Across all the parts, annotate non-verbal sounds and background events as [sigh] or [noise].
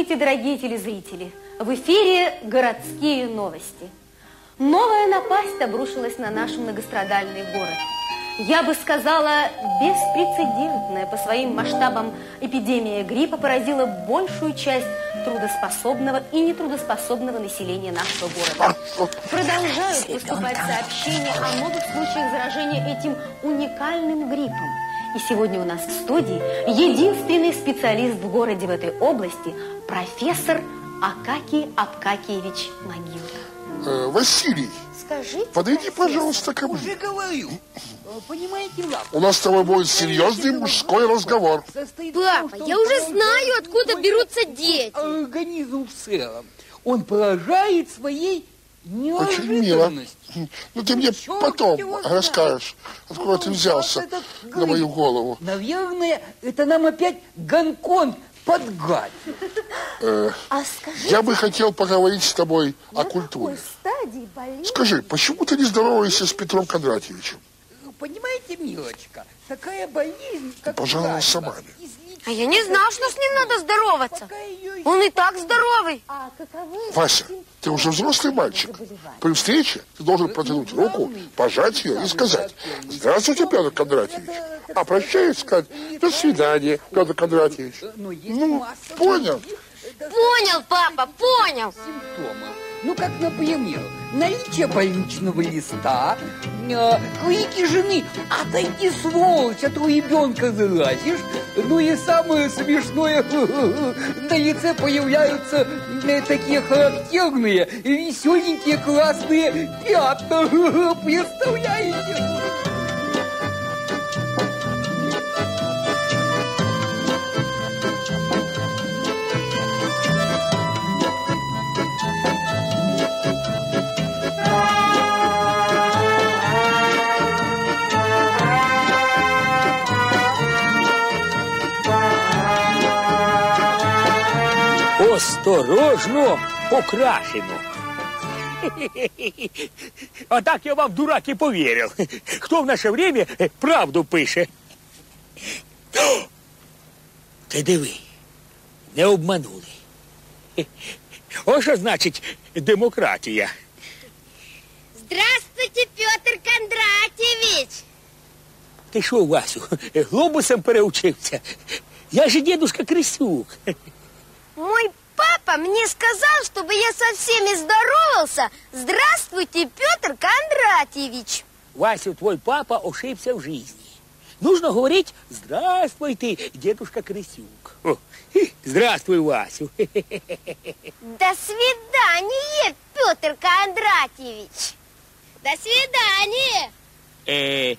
Здравствуйте, дорогие телезрители! В эфире городские новости. Новая напасть обрушилась на наш многострадальный город. Я бы сказала, беспрецедентная по своим масштабам эпидемия гриппа поразила большую часть трудоспособного и нетрудоспособного населения нашего города. Продолжают поступать сообщения о новых случаях заражения этим уникальным гриппом. И сегодня у нас в студии единственный специалист в городе в этой области, профессор Акакий Абкакиевич Могилка. Э, Василий, Скажите, подойди, профессор, пожалуйста, ко Уже мне. говорю. Э, Понимаете, Лап? У нас с тобой будет серьезный мужской разговор. Папа, я уже знаю, откуда берутся дети. Организм в целом. Он поражает своей Очень мило. Ну ты мне Черт потом расскажешь, откуда ты Ну, взялся этот на мою голову. Наверное, это нам опять Гонконг подгадил. А скажи, Я бы хотел поговорить с тобой о культуре. Скажи, почему ты не здороваешься с Петром Кондратьевичем? Понимаете, милочка, такая болезнь, как Пожалуй, астма, сама. излечить А я не знал, что с ним надо здороваться. Он и так здоровый. Вася, ты уже взрослый мальчик. При встрече ты должен протянуть руку, пожать ее и сказать «Здравствуйте, Петр Кондратьевич». А прощаюсь сказать «До свидания, Петр Кондратьевич». Ну, понял. Понял, папа, понял. симптомов. Ну, как, например, наличие больничного листа, э, крики жены «Отойди, сволочь, а то ребенка заразишь!» Ну и самое смешное, [laughs] на лице появляются э, такие характерные, веселенькие классные пятна. [laughs] Представляете? Осторожно покрашено. А так я вам, дурак, и поверил. Хто в наше время правду пише? О! Ти диви, не обманули. Ось що значить демократія. Здравствуйте, Петр Кондратьевич. Ти що, Васю, глобусом переучився? Я же дедушка Крисюк. Мой папа мне сказал, чтобы я со всеми здоровался. Здравствуйте, Петр Кондратьевич. Васю, твой папа ошибся в жизни. Нужно говорить «Здравствуйте, дедушка Крысюк». О, Здравствуй, Васю. [laughs] До свидания, Петр Кондратьевич. До свидания. Е,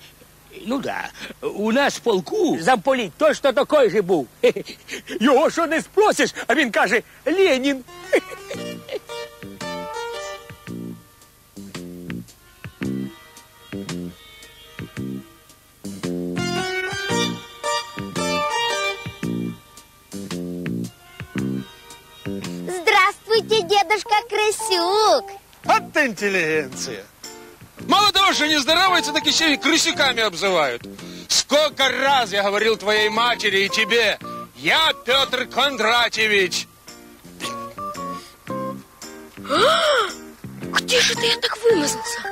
ну да, у нас в полку замполіт точно такой же був. [laughs] Його що не спросиш, а він каже Ленін. Здравствуйте, дедушка Крысюк. Вот интеллигенция. Что не здороваются, так еще и крысюками обзывают. Сколько раз я говорил твоей матери и тебе, я Петр Кондратьевич. Где же ты я так вымазался?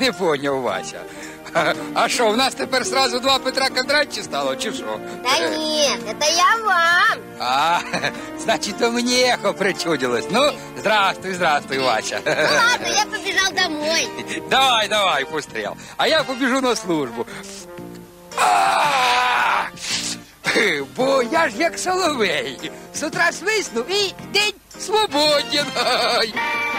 Не поняв, Вася. А- А що, в нас тепер сразу два Петра Кондратчі стало, чи що? Да нет, это я вам. А, [laughs] значить, то мені ехо причудилось. Ну, здравствуй, здравствуй, Вася. Ну ладно, я побежал домой. [laughs] Давай, давай, постріл. А я побіжу на службу. А! Бо я ж як соловей. З утра свисну і день свободен. [laughs]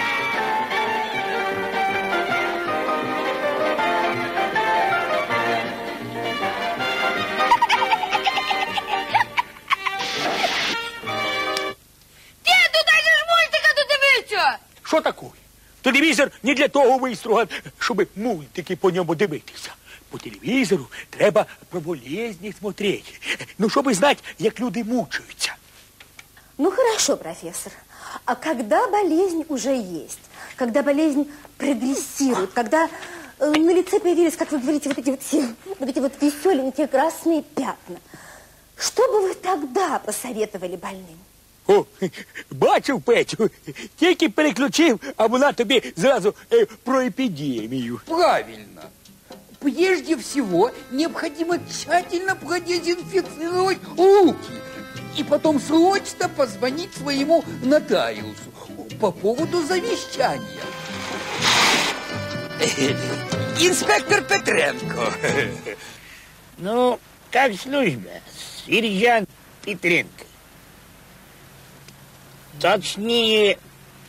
Телевізор не для того виструган, щоб мультики по ньому дивитися. По телевізору треба про болезні смотреть. Ну, щоб знати, як люди мучаються. Ну, хорошо, профессор. А когда болезнь уже есть, когда болезнь прогрессирует, когда э, на лице появились, как вы говорите, вот эти вот, все, вот эти вот веселенькие красные пятна, что бы вы тогда посоветовали больным? О, бачив Петю, тільки переключив, а вона тобі зразу е, про епідемію. Правильно. Прежде всего, необходимо тщательно продезинфицировать руки. И потом срочно позвонить своему нотариусу по поводу завещания. [laughs] Инспектор Петренко. Ну, как служба, сержант Петренко. Точнее,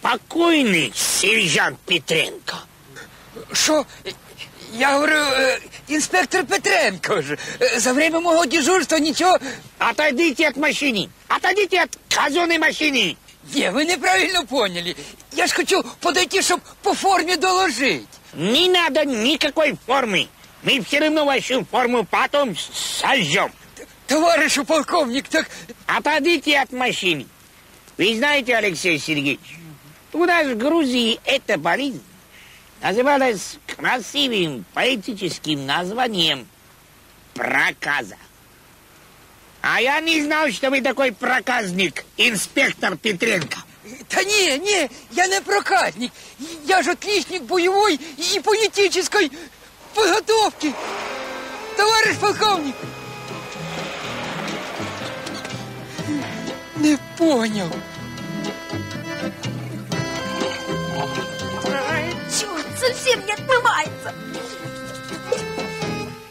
покойный сержант Петренко. Что? Я говорю, э, инспектор Петренко же. Э, За время моего дежурства ничего... Отойдите от машины, отойдите от казенной машины. Не, вы неправильно поняли. Я ж хочу подойти, чтобы по форме доложить. Не надо никакой формы. Мы все равно вашу форму потом сожжем. Товарищ полковник, так Отойдите от машины. Вы знаете, Алексей Сергеевич, у нас в Грузии эта болезнь называлась красивым поэтическим названием проказа. А я не знал, что вы такой проказник, инспектор Петренко. Да не, не, я не проказник. Я же отличник боевой и политической подготовки. Товарищ полковник. Не понял. Черт, совсем не отмывается.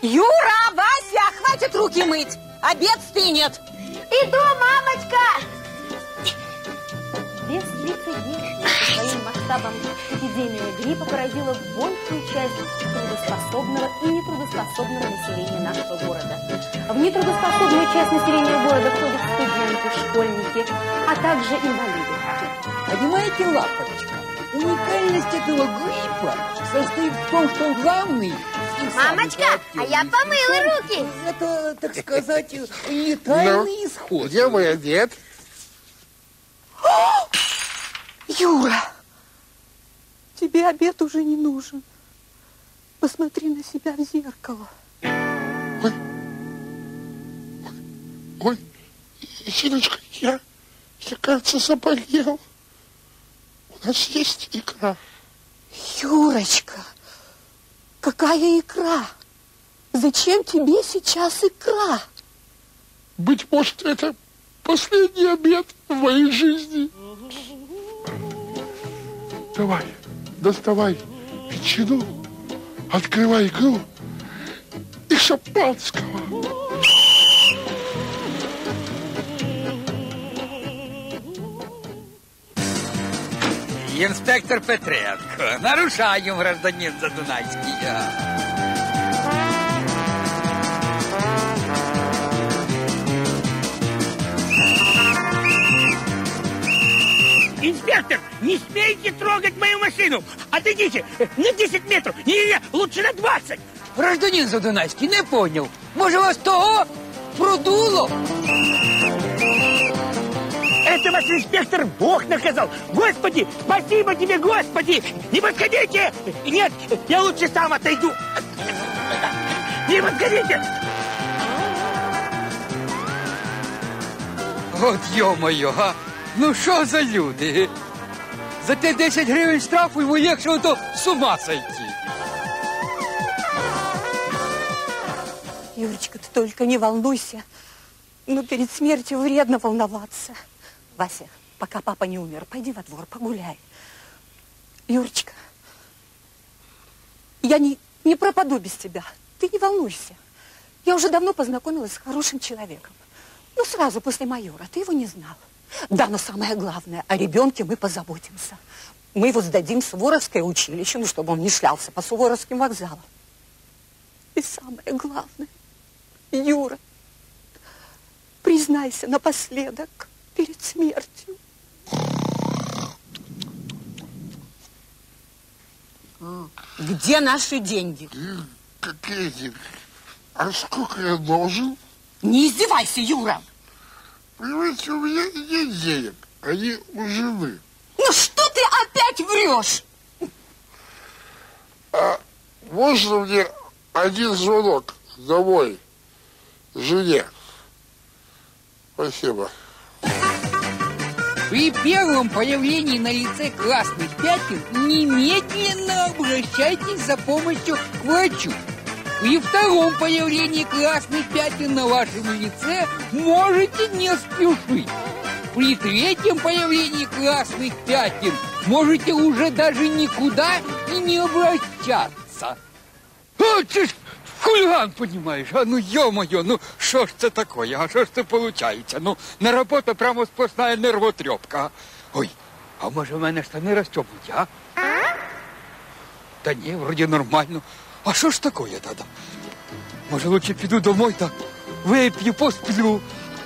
Юра, Вася, хватит руки мыть. Обед стынет. Иду, мамочка! Беспрецедентная по своим масштабам эпидемия гриппа поразила большую часть трудоспособного и нетрудоспособного населения нашего города. В нетрудоспособную часть населения города входят студенты, школьники, а также инвалиды. Понимаете, лапочка, уникальность этого гриппа состоит в том, что главный Мамочка, а я помыла руки. Это, так сказать, летальный Ну, исход. Где мой обед? Юра, тебе обед уже не нужен. Посмотри на себя в зеркало. Ой, Зиночка, я, я, кажется, заболел. У нас есть икра. Юрочка, какая икра? Зачем тебе сейчас икра? Быть может, это последний обед в моей жизни. Давай, доставай ветчину, открывай икру и шампанского. Инспектор Петренко. Нарушаем, гражданин Задунайский. Инспектор, не смейте трогать мою машину. Отойдите на 10 метров. Не-не-не, лучше на 20. Гражданин Задунайский, не понял. Може вас того продуло? Это ваш инспектор Бог наказал. Господи, спасибо тебе, Господи. Не подходите. Нет, я лучше сам отойду. Не подходите. От йо-моє, а? Ну що за люди? За те 10 гривень штрафу йому легше то з ума сойти. Юрочка, ты только не волнуйся. Но перед смертью вредно волноваться. Вася, пока папа не умер, пойди во двор, погуляй. Юрочка, я не, не пропаду без тебя. Ты не волнуйся. Я уже давно познакомилась с хорошим человеком. Ну, сразу после майора. Ты его не знал. Да, но самое главное, о ребенке мы позаботимся. Мы его сдадим в Суворовское училище, ну, чтобы он не шлялся по Суворовским вокзалам. И самое главное, Юра, признайся напоследок перед смертью. Где наши деньги? Какие деньги? А сколько я должен? Не издевайся, Юра. Понимаете, у меня нет денег. Они у жены. Ну что ты опять врешь? А можно мне один звонок домой жене? Спасибо. При первом появлении на лице красных пятен немедленно обращайтесь за помощью к врачу. При втором появлении красных пятен на вашем лице можете не спешить. При третьем появлении красных пятен можете уже даже никуда и не обращаться. О, ты ж хулиган, понимаешь? А ну, ё-моё, ну, що ж це такое? А що ж це получається? Ну, на роботу прямо сплошна нервотрепка. а? Ой, а може в мене штани розтьопнуть, а? Та ні, вроді нормально. А що ж такое тоді? Може, лучше піду домой та вип'ю, посплю,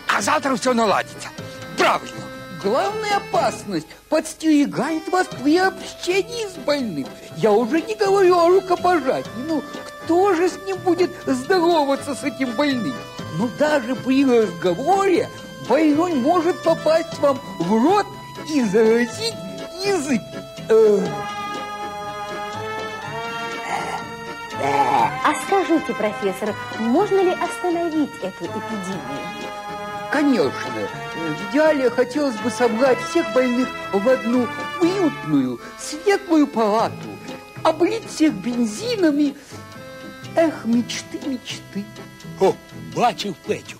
а завтра все наладиться. Правильно. Главная опасность подстерегает вас при общении с больным. Я уже не говорю о рукопожатии. Ну, кто же с ним будет здороваться с этим больным? Ну, даже при разговоре больной может попасть вам в рот и заразить язык. Э, А скажите, профессор, можно ли остановить эту эпидемию? Конечно, в идеале хотелось бы собрать всех больных в одну уютную, светлую палату, облить всех бензинами. Эх, мечты, мечты. О, бачив Петю.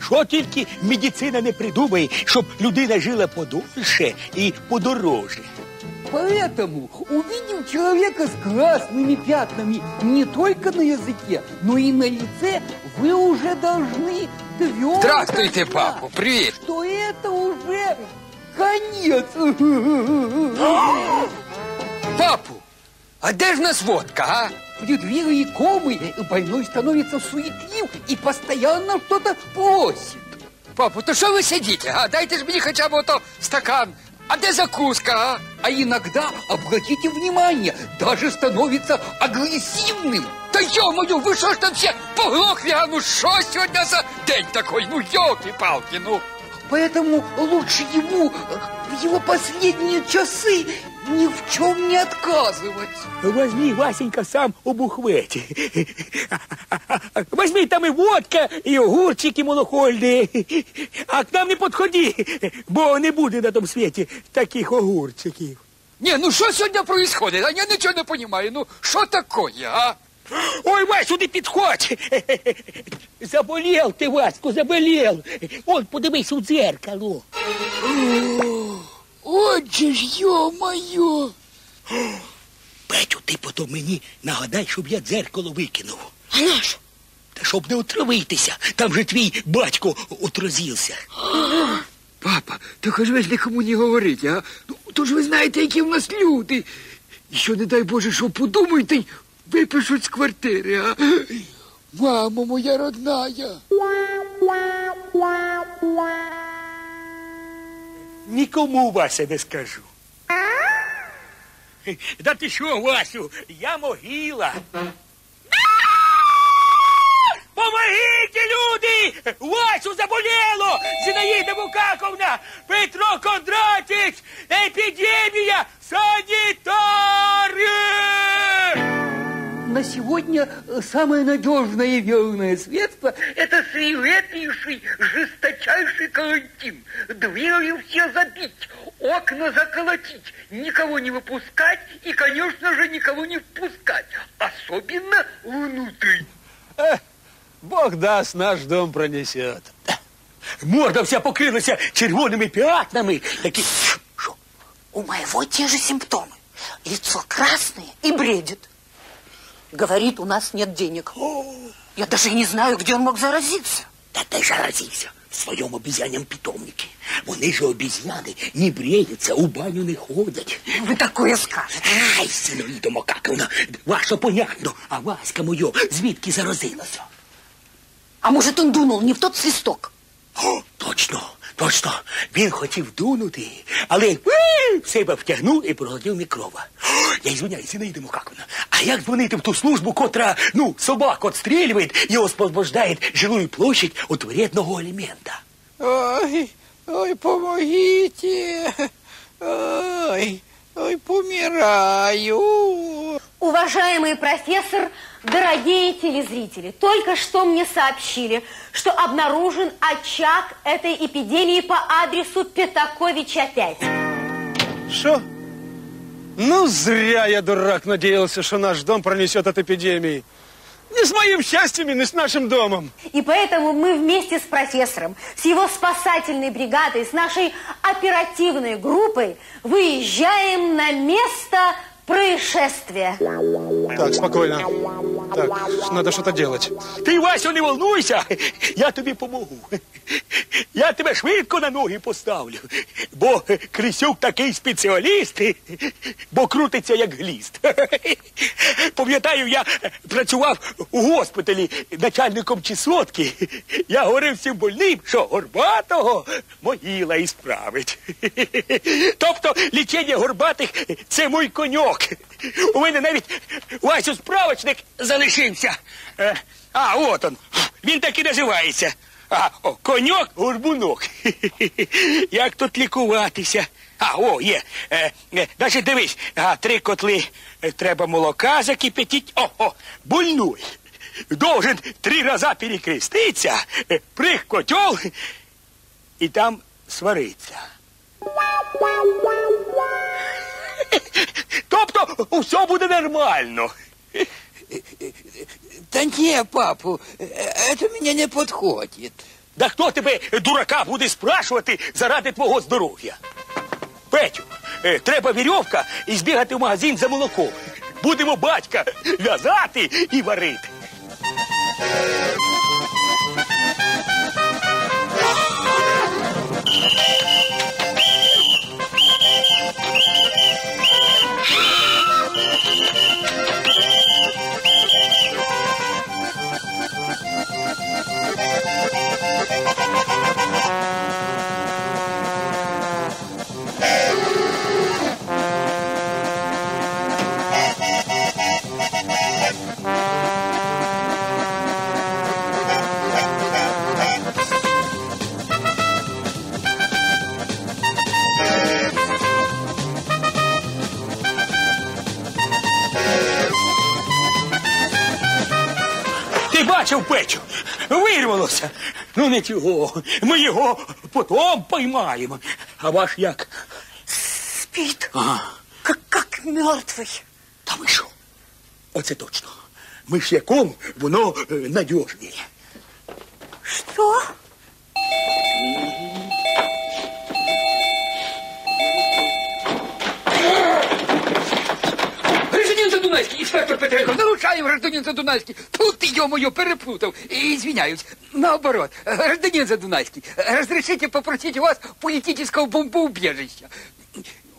Що тільки медицина не придумає, щоб людина жила подольше і подороже. Поэтому, увидев человека с красными пятнами не только на языке, но и на лице, вы уже должны твердо Здравствуйте, папа, привет. Что это уже конец. Папу, а де ж нас водка, а? В преддверии комы больной становится суетлив и постоянно что-то просит. Папу, то що ви сидите, а? Дайте ж мені хоча б ото стакан. А де закуска, а? А иногда, обратите внимание, даже становится агрессивным. Та ё-моё, ви що ж там все поглохли, а ну що сьогодні за день такой? Ну, ёлки-палки, ну. Поэтому лучше ему э, в его последние часы ни в чем не отказывать. Возьми, Васенька, сам у бухветі. Возьми там і водка, і огурчики малохольні. А к нам не підходи, бо не буде на тому світі таких огурчиків. Не, ну що сьогодні происходит? А я нічого не понимаю. Ну, що такое, а? Ой, Вась, сюди підходь. Заболел ти, Ваську, заболел. Он, подивись у дзеркало. Отже ж, ё-моё. Петю, ти потім мені нагадай, щоб я дзеркало викинув. А наш? Та щоб не отравитися. Там же твій батько отразився. Папа, так ж ви ж нікому не говорите, а? Ну, то ж ви знаєте, які в нас люди. І що, не дай Боже, що подумають, та й випишуть з квартири, а? Мамо моя родная. Нікому, Вася, не скажу. Да ти що, Васю, я могила. Помогите, люди! Васю заболело! Зінаїда Букаковна! Петро Кондратіч! Епідемія! Санітари! На сегодня э, самое надежное и верное средство – это свирепейший, жесточайший карантин. Двери все забить, окна заколотить, никого не выпускать и, конечно же, никого не впускать, особенно внутрь. Бог даст, наш дом пронесет. Морда вся покрилася червоними пятнами. Такі... Що? У моего те же симптомы. Лицо красное и бредит. Говорит, у нас нет денег. Я даже и не знаю, где он мог заразиться. Та ти ж разився в своєму обізяням питомнику. Вони ж обізяни не бреються, у баню не ходять. Вы такое скажете. Ай, синовіто Макаковна, ваша понятно, а Васька моє звідки заразилася? А может, он дунул не в тот свисток? О, точно, точно. Він хотів дунути, але е, в себе втягнув і проглотив мікроба. О, Я ізвиняюся, не йдемо Макаковна. А як дзвонити в ту службу, котра, ну, собак отстрілює і освобождає жилую площадь от вредного елемента? Ой, Ой, помогите. Ой, ой, помираю. Уважаемый профессор, дорогие телезрители, только что мне сообщили, что обнаружен очаг этой эпидемии по адресу Пятаковича 5. Что? Ну, зря я, дурак, надеялся, что наш дом пронесет от эпидемии. Не с моим счастьем не с нашим домом. И поэтому мы вместе с профессором, с его спасательной бригадой, с нашей оперативной группой выезжаем на место происшествия. Так, спокойно. Так, надо что-то делать. Ти, Васю, не волнуйся, я тобі помогу. Я тебе швидко на ноги поставлю. Бо Крисюк такий спеціаліст, бо крутиться як гліст. Пам'ятаю, я працював у госпіталі начальником чесотки. Я говорив всім больним, що горбатого могила і справить. Тобто лічення горбатих це мій коньок. У мене навіть Васю справочник залишився. Е, А, от он. Він так і називається. А, о, коньок, горбунок. [laughs] Як тут лікуватися? А, о, є. Е, е, значить, дивись, а, три котли е, треба молока закипятіть. О, о, больной. Должен три рази перекреститься, е, прих котел і там свариться. Тобто все буде нормально. Да не, папу, это мне не подходит. Да хто тебе, дурака, буде спрашувати заради твого здоров'я? Петю, е, треба вірьовка і збігати в магазин за молоком. Будемо батька в'язати і варити. Вирвалося. Ну нічого, ми його потом поймаємо. А ваш як? Спит, Ага. как, как мертвый. Та ви що? Оце точно. Миш'яком воно е, надіжніє. Что? Гражданин Задунайский, инспектор Петренко, нарушаем, гражданин Задунайский. Тут ты, ё-моё, перепутал. И извиняюсь. Наоборот, гражданин Задунайский, разрешите попросить у вас политического бомбоубежища.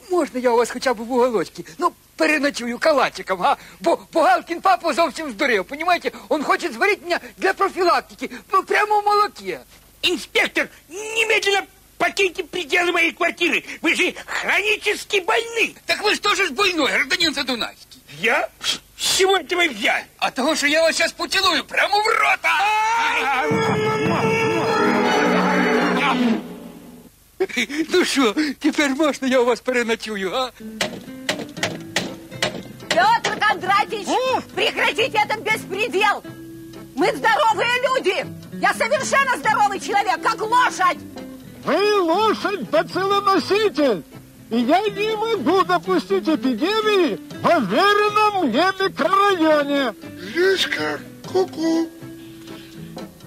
Можна я у вас хоча б в уголочці? Ну, переночую калачиком, а? Бо, бо Галкін папа зовсім здурів, понимаете? Он хоче зварити мене для профілактики, ну, прямо в молоке. Инспектор, немедленно покиньте пределы моей квартиры. Вы же хронически больны. Так ви ж теж ж больной, гражданин Задунайский. Я? С чего это вы взяли? А того, що я вас зараз поцілую прямо в рота. Ну що, тепер можна я у вас переночую, а? Петр Кондратьевич, прекратите этот беспредел! Мы здоровые люди! Я совершенно здоровый человек, как лошадь! Вы лошадь бациллоноситель, и я не могу допустить эпидемии в уверенном мне микрорайоне. Лишка, ку-ку.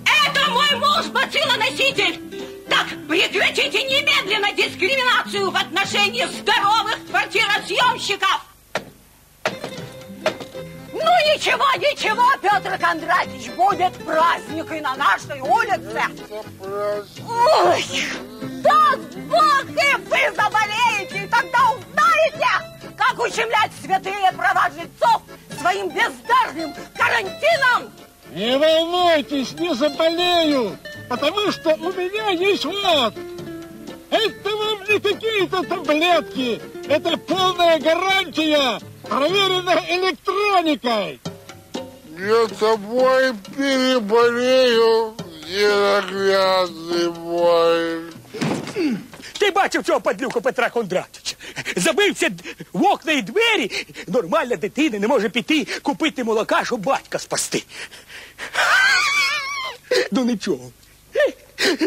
Это мой муж, бациллоноситель! Так, прекратите немедленно дискриминацию в отношении здоровых квартиросъемщиков! Ну ничего, ничего, Петр Кондратьевич, будет праздник и на нашей улице! Ой, даст Бог, и вы заболеете, и тогда узнаете, как ущемлять святые права жильцов своим бездарным карантином! Не волнуйтесь, не заболею, потому что у меня есть вот. Это вам не какие-то таблетки, это полная гарантия, проверена электроникой. Я тобой переболею, ненаглядный мой. Ти бачив цього падлюку Петра Кондратича? Забився д- в окна і двері. Нормальна дитина не може піти купити молока, щоб батька спасти. [laughs] Ну нічого.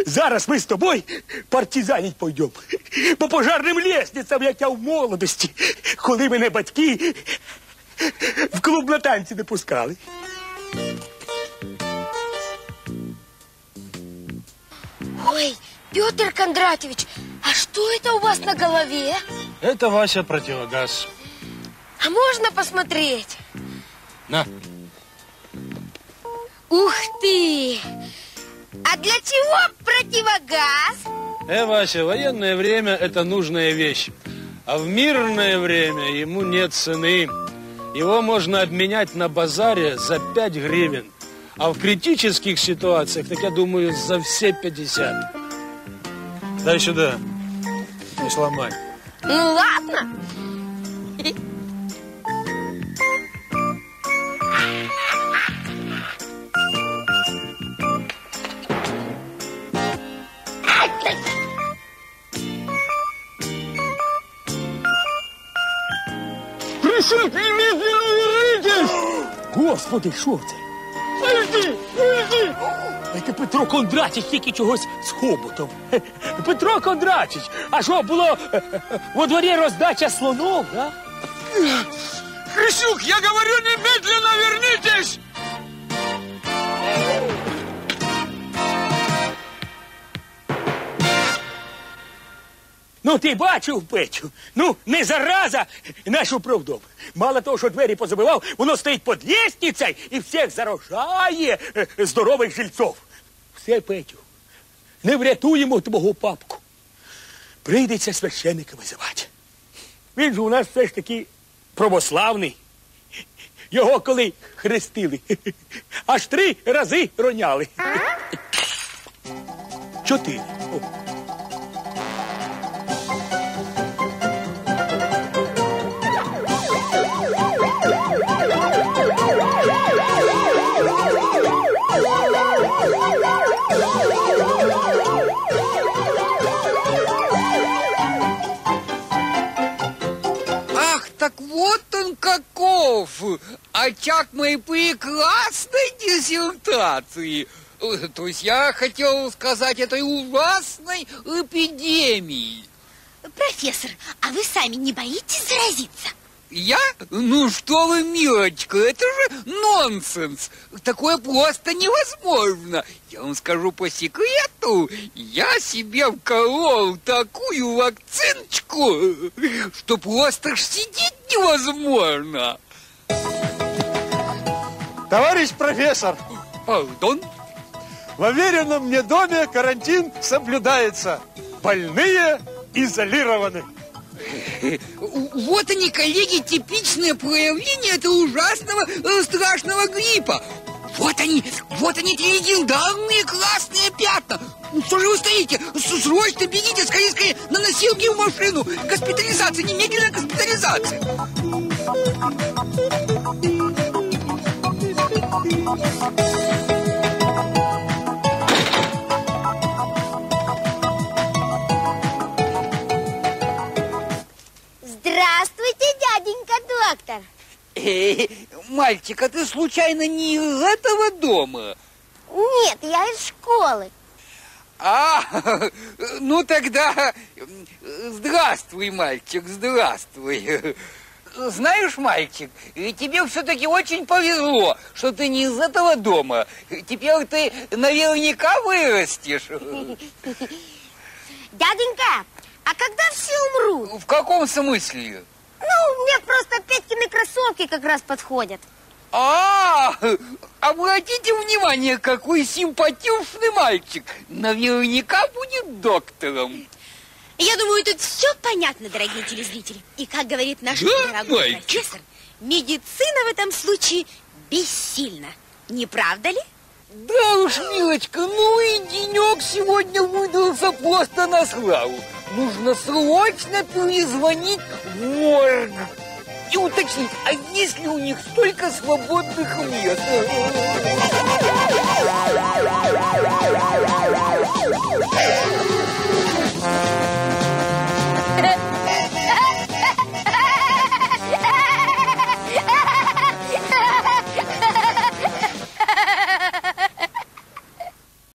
Зараз ми з тобою партизанить пойдемо. По пожарним лестницям, як я в молодості, коли мене батьки в клуб на танці не пускали. Ой, Петр Кондратьевич, а что это у вас на голове? Это Вася противогаз. А можно посмотреть? На. Ух ты! Для чего противогаз? Э, Вася, военное время – это нужная вещь. А в мирное время ему нет цены. Его можно обменять на базаре за 5 гривен. А в критических ситуациях, так я думаю, за все 50. Дай сюда. Не сломай. Ну ладно. Крысюк, немедленно вернитесь! Господи, що це? Уйди, уйди! Це Петро Кондратіч тільки чогось з хоботом. Петро Кондратіч, а що було е, е, во дворі роздача слонов, да? Крысюк, я говорю, немедленно вернитесь! Ну, ти бачив, Петю? Ну, не зараза нашу правду. Мало того, що двері позабивав, воно стоїть під лестницею і всіх заражає е, здорових жильців. Все, Петю, не врятуємо твого папку. Прийдеться священника визивати. Він же у нас все ж таки православний. Його коли хрестили, [laughs] аж три рази роняли. Чотири. Так вот он каков! Очаг моей прекрасной диссертации. Э, То есть я хотел сказать этой ужасной эпидемии. Профессор, а вы сами не боитесь заразиться? Я? Ну что вы, милочка, это же нонсенс. Такое просто невозможно. Я вам скажу по секрету, я себе вколол такую вакциночку, что просто сидеть невозможно. Товарищ профессор, Пардон? в уверенном мне доме карантин соблюдается. Больные изолированы. Вот они, коллеги, типичное проявление этого ужасного э, страшного гриппа. Вот они, вот они, эти легендарные красные пятна. Ну, Что же вы стоите? Срочно бегите, скорее, скорее, на носилки в машину. Госпитализация, немедленная госпитализация. Здравствуйте, [laughs] Мальчик, а ты случайно не из этого дома? Нет, я из школы. А, [laughs] ну тогда здравствуй, мальчик, здравствуй. Знаешь, мальчик, тебе все-таки очень повезло, что ты не из этого дома. Теперь ты наверняка вырастешь. [laughs] Дяденька, а когда все умрут? В каком смысле? Ну, мне просто Петькины кроссовки как раз подходят. А, обратите внимание, какой симпатичный мальчик. Наверняка будет доктором. Я думаю, тут все понятно, дорогие телезрители. И как говорит наш Да, дорогой мальчик? профессор, медицина в этом случае бессильна. Не правда ли? Да уж, милочка, ну и денек сегодня выдался просто на славу. Нужно срочно перезвонить в морг и уточнить, а есть ли у них столько свободных мест?